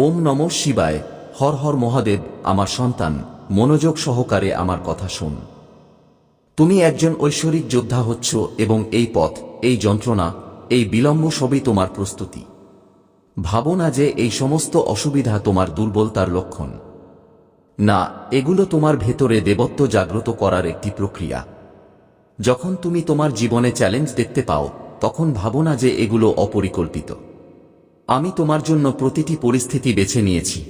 ওম নম শিবায়, হর হর মহাদেব, আমার সন্তান, মনোযোগ সহকারে আমার কথা শোন। তুমি একজন ঐশ্বরিক যোদ্ধা হচ্ছ এবং এই পথ, এই যন্ত্রণা, এই বিলম্ব সবই তোমার প্রস্তুতি। ভাবো না যে এই সমস্ত অসুবিধা তোমার দুর্বলতার লক্ষণ। না, এগুলো তোমার ভেতরে দেবত্ব জাগ্রত করার একটি প্রক্রিয়া। যখন তুমি তোমার জীবনে চ্যালেঞ্জ দেখতে পাও, তখন ভাবো না যে এগুলো অপরিকল্পিত। আমি তোমার জন্য প্রতিটি পরিস্থিতি বেছে নিয়েছি।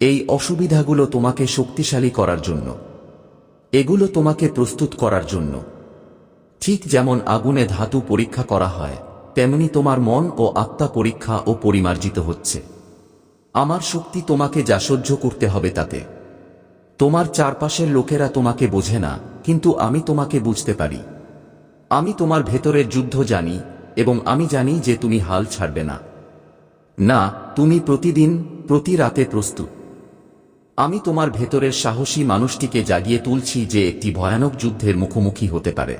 এই অসুবিধাগুলো তোমাকে শক্তিশালী করার জন্য। এগুলো তোমাকে প্রস্তুত করার জন্য। ঠিক যেমন আগুনে ধাতু পরীক্ষা করা হয়, তেমনি তোমার মন ও আত্মা পরীক্ষা ও পরিমার্জিত হচ্ছে। আমার শক্তি তোমাকে যা সহ্য করতে হবে তাতে। তোমার চারপাশের লোকেরা তোমাকে বোঝে না, কিন্তু আমি তোমাকে বুঝতে পারি। আমি তোমার ভেতরের যুদ্ধ জানি এবং আমি জানি যে তুমি হাল ছাড়বে না। না, তুমি প্রতিদিন, প্রতি রাতে প্রস্তুত। আমি তোমার ভেতরের সাহসী মানুষটিকে জাগিয়ে তুলছি যে একটি ভয়ানক যুদ্ধের মুখোমুখি হতে পারে।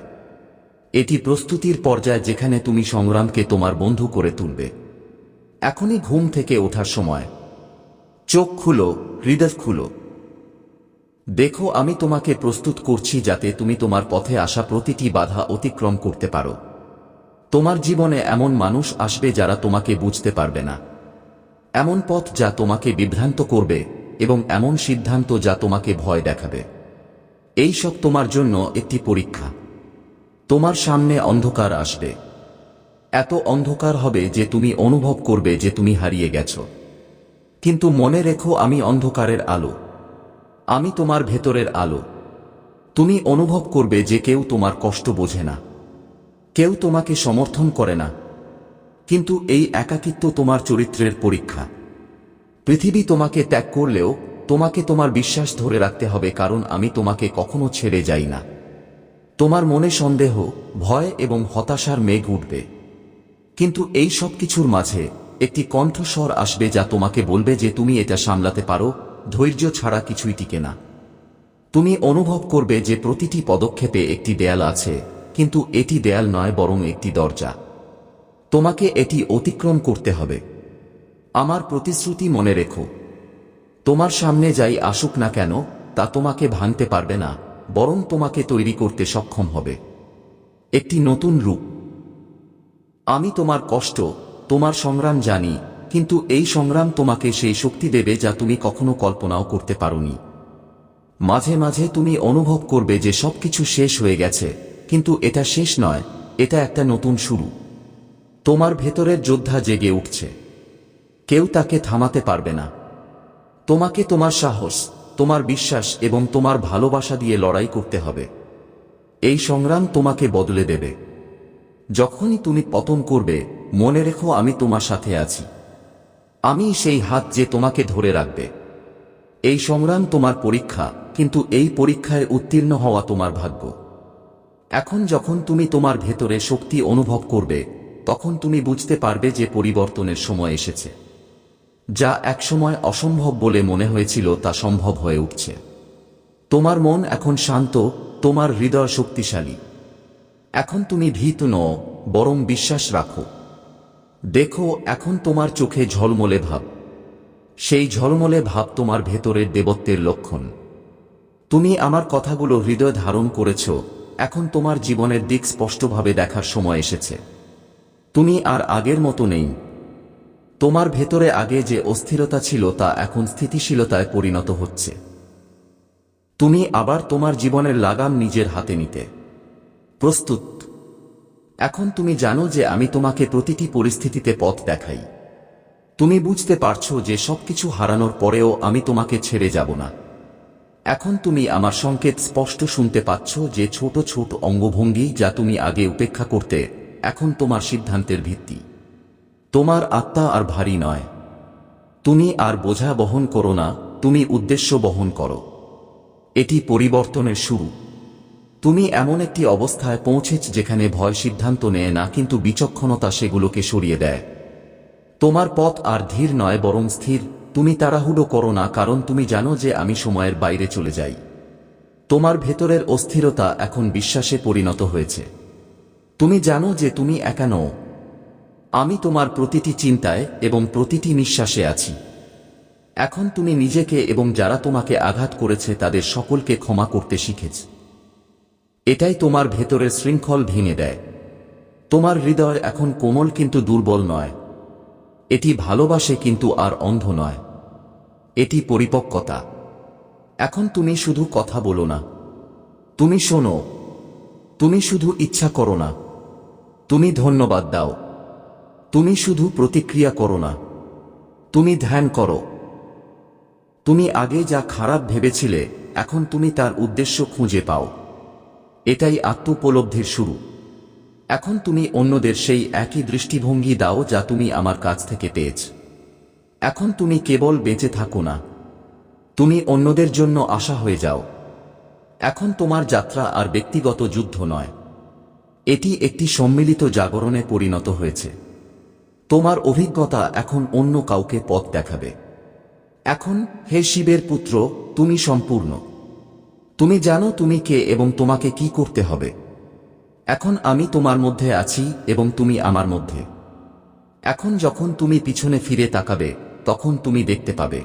এটি প্রস্তুতির পর্যায় যেখানে তুমি সংগ্রামকে তোমার বন্ধু করে তুলবে। এখনই ঘুম থেকে ওঠার সময়। চোখ খুলো, হৃদয় খুলো। দেখো, আমি তোমাকে প্রস্তুত করছি যাতে তুমি তোমার পথে আসা প্রতিটি বাধা অতিক্রম করতে পারো। তোমার জীবনে এমন মানুষ আসবে যারা তোমাকে বুঝতে পারবে না। এমন পথ যা তোমাকে বিভ্রান্ত করবে এবং এমন সিদ্ধান্ত যা তোমাকে ভয় দেখাবে। এই সব তোমার জন্য একটি পরীক্ষা। তোমার সামনে অন্ধকার আসবে। এত অন্ধকার হবে যে তুমি অনুভব করবে যে তুমি হারিয়ে গেছ। কিন্তু মনে রেখো আমি অন্ধকারের আলো। আমি তোমার ভেতরের আলো। তুমি অনুভব করবে যে কেউ তোমার কষ্ট বোঝে না। কেউ তোমাকে সমর্থন করে না। কিন্তু এই একাকিত্ব তোমার চরিত্রের পরীক্ষা। পৃথিবী তোমাকে ত্যাগ করলেও তোমাকে তোমার বিশ্বাস ধরে রাখতে হবে কারণ আমি তোমাকে কখনো ছেড়ে যাই না। তোমার মনে সন্দেহ, ভয় এবং হতাশার মেঘ উঠবে। কিন্তু এই সব কিছুর মাঝে একটি কণ্ঠস্বর আসবে যা তোমাকে বলবে যে তুমি এটা সামলাতে পারো, ধৈর্য ছাড়া কিছুই টিকে না। তুমি অনুভব করবে যে প্রতিটি পদক্ষেপে একটি দেয়াল আছে। কিন্তু এটি দেয়াল নয়, বরং একটি দরজা। তোমাকে এটি অতিক্রম করতে হবে। আমার প্রতিশ্রুতি মনে রেখো। তোমার সামনে যাই আসুক না কেন, তা তোমাকে ভাঙতে পারবে না, বরং তোমাকে তৈরি করতে সক্ষম হবে। একটি নতুন রূপ। আমি তোমার কষ্ট, তোমার সংগ্রাম জানি, কিন্তু এই সংগ্রাম তোমাকে সেই শক্তি দেবে যা তুমি কখনো কল্পনাও করতে পারোনি। মাঝে মাঝে তুমি অনুভব করবে যে সবকিছু শেষ হয়ে গেছে। কিন্তু এটা শেষ নয়, এটা একটা নতুন শুরু। তোমার ভেতরের যোদ্ধা জেগে উঠছে। কেউ তাকে থামাতে পারবে না। তোমাকে তোমার সাহস, তোমার বিশ্বাস এবং তোমার ভালোবাসা দিয়ে লড়াই করতে হবে। এই সংগ্রাম তোমাকে বদলে দেবে। যখনই তুমি পতন করবে, মনে রেখো আমি তোমার সাথে আছি। আমি সেই হাত যে তোমাকে ধরে রাখবে। এই সংগ্রাম তোমার পরীক্ষা, কিন্তু এই পরীক্ষায় উত্তীর্ণ হওয়া তোমার ভাগ্য। এখন যখন তুমি তোমার ভেতরে শক্তি অনুভব করবে, তখন তুমি বুঝতে পারবে যে পরিবর্তনের সময় এসেছে। যা একসময় অসম্ভব বলে মনে হয়েছিল তা সম্ভব হয়ে উঠছে। তোমার মন এখন শান্ত, তোমার হৃদয় শক্তিশালী। এখন তুমি ভীত নও, বরং বিশ্বাস রাখো। দেখো, এখন তোমার চোখে ঝলমলে ভাব। সেই ঝলমলে ভাব তোমার ভেতরের দেবত্বের লক্ষণ। তুমি আমার কথাগুলো হৃদয় ধারণ করেছ এখন তোমার জীবনের দিক স্পষ্টভাবে দেখার সময় এসেছে। তুমি আর আগের মতো নেই। তোমার ভেতরে আগে যে অস্থিরতা ছিল তা এখন স্থিতিশীলতায় পরিণত হচ্ছে। তুমি আবার তোমার জীবনের লাগাম নিজের হাতে নিতে। প্রস্তুত। এখন তুমি জানো যে আমি তোমাকে প্রতিটি পরিস্থিতিতে পথ দেখাই। তুমি বুঝতে পারছ যে সবকিছু হারানোর পরেও আমি তোমাকে ছেড়ে যাব না। এখন তুমি আমার সংকেত স্পষ্ট শুনতে পাচ্ছ যে ছোট ছোট অঙ্গভঙ্গি যা তুমি আগে উপেক্ষা করতে, এখন তোমার সিদ্ধান্তের ভিত্তি। তোমার আত্মা আর ভারী নয়। তুমি আর বোঝা বহন করো না, তুমি উদ্দেশ্য বহন করো। এটি পরিবর্তনের শুরু। তুমি এমন একটি অবস্থায় পৌঁছেছ যেখানে ভয় সিদ্ধান্ত নেয় না, কিন্তু বিচক্ষণতা সেগুলোকে সরিয়ে দেয়। তোমার পথ আর ধীর নয়, বরং স্থির। তুমি তাড়াহুড়ো করো না, কারণ তুমি জানো যে আমি সময়ের বাইরে চলে যাই। তোমার ভেতরের অস্থিরতা এখন বিশ্বাসে পরিণত হয়েছে। তুমি জানো যে তুমি একা নও। আমি তোমার প্রতিটি চিন্তায় এবং প্রতিটি নিঃশ্বাসে আছি। এখন তুমি নিজেকে এবং যারা তোমাকে আঘাত করেছে তাদের সকলকে ক্ষমা করতে শিখেছ। এটাই তোমার ভেতরের শৃঙ্খল ভেঙে দেয়। তোমার হৃদয় এখন কোমল কিন্তু দুর্বল নয়। এটি ভালোবাসে কিন্তু আর অন্ধ নয়। এটি পরিপক্কতা। এখন তুমি শুধু কথা বলো না। তুমি শোনো। তুমি শুধু ইচ্ছা করো না। তুমি ধন্যবাদ দাও। তুমি শুধু প্রতিক্রিয়া করো না। তুমি ধ্যান করো। তুমি আগে যা খারাপ ভেবেছিলে, এখন তুমি তার উদ্দেশ্য খুঁজে পাও। এটাই আত্মোপলব্ধির শুরু। এখন তুমি অন্যদের সেই একই দৃষ্টিভঙ্গি দাও যা তুমি আমার কাছ থেকে পেয়েছ। এখন তুমি কেবল বেঁচে থাকো না। তুমি অন্যদের জন্য আশা হয়ে যাও। এখন তোমার যাত্রা আর ব্যক্তিগত যুদ্ধ নয়। এটি একটি সম্মিলিত জাগরণে পরিণত হয়েছে। তোমার অভিজ্ঞতা এখন অন্য কাউকে পথ দেখাবে। এখন হে শিবের পুত্র, তুমি সম্পূর্ণ। তুমি জানো তুমি কে এবং তোমাকে কি করতে হবে। এখন আমি তোমার মধ্যে আছি এবং তুমি আমার মধ্যে। এখন যখন তুমি পিছনে ফিরে তাকাবে, তখন তুমি দেখতে পাবে।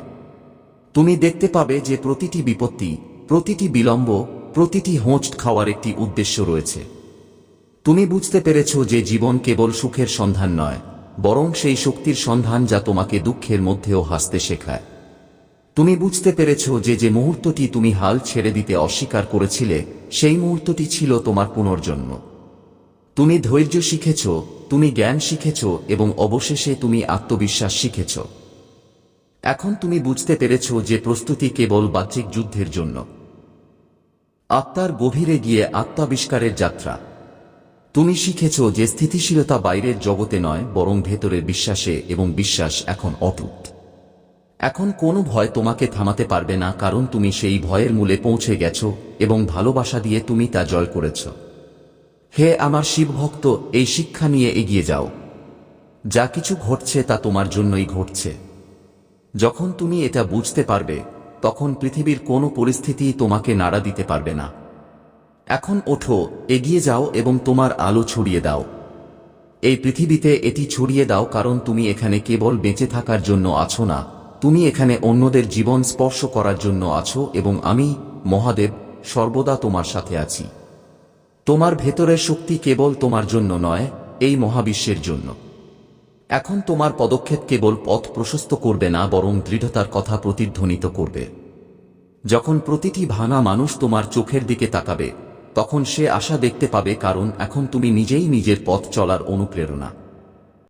তুমি দেখতে পাবে যে প্রতিটি বিপত্তি, প্রতিটি বিলম্ব, প্রতিটি হোঁচ খাওয়ার একটি উদ্দেশ্য রয়েছে। তুমি বুঝতে পেরেছ যে জীবন কেবল সুখের সন্ধান নয়, বরং সেই শক্তির সন্ধান যা তোমাকে দুঃখের মধ্যেও হাসতে শেখায়। তুমি বুঝতে পেরেছ যে যে মুহূর্তটি তুমি হাল ছেড়ে দিতে অস্বীকার করেছিলে, সেই মুহূর্তটি ছিল তোমার পুনর্জন্ম। তুমি ধৈর্য শিখেছ, তুমি জ্ঞান শিখেছ এবং অবশেষে তুমি আত্মবিশ্বাস শিখেছ। এখন তুমি বুঝতে পেরেছ যে প্রস্তুতি কেবল বাহ্যিক যুদ্ধের জন্য। আত্মার গভীরে গিয়ে আত্মাবিষ্কারের যাত্রা। তুমি শিখেছ যে স্থিতিশীলতা বাইরের জগতে নয়, বরং ভেতরের বিশ্বাসে এবং বিশ্বাস এখন অটুট। এখন কোনো ভয় তোমাকে থামাতে পারবে না, কারণ তুমি সেই ভয়ের মূলে পৌঁছে গেছ এবং ভালোবাসা দিয়ে তুমি তা জয় করেছ। হে আমার শিবভক্ত, এই শিক্ষা নিয়ে এগিয়ে যাও। যা কিছু ঘটছে তা তোমার জন্যই ঘটছে। যখন তুমি এটা বুঝতে পারবে, তখন পৃথিবীর কোনো পরিস্থিতি তোমাকে নাড়া দিতে পারবে না। এখন ওঠো, এগিয়ে যাও এবং তোমার আলো ছড়িয়ে দাও। এই পৃথিবীতে এটি ছড়িয়ে দাও কারণ তুমি এখানে কেবল বেঁচে থাকার জন্য আছো না, তুমি এখানে অন্যদের জীবন স্পর্শ করার জন্য আছো এবং আমি, মহাদেব, সর্বদা তোমার সাথে আছি। তোমার ভেতরের শক্তি কেবল তোমার জন্য নয়, এই মহাবিশ্বের জন্য। এখন তোমার পদক্ষেপ কেবল পথ প্রশস্ত করবে না, বরং দৃঢ়তার কথা প্রতিধ্বনিত করবে। যখন প্রতিটি ভাঙা মানুষ তোমার চোখের দিকে তাকাবে, তখন সে আশা দেখতে পাবে, কারণ এখন তুমি নিজেই নিজের পথ চলার অনুপ্রেরণা।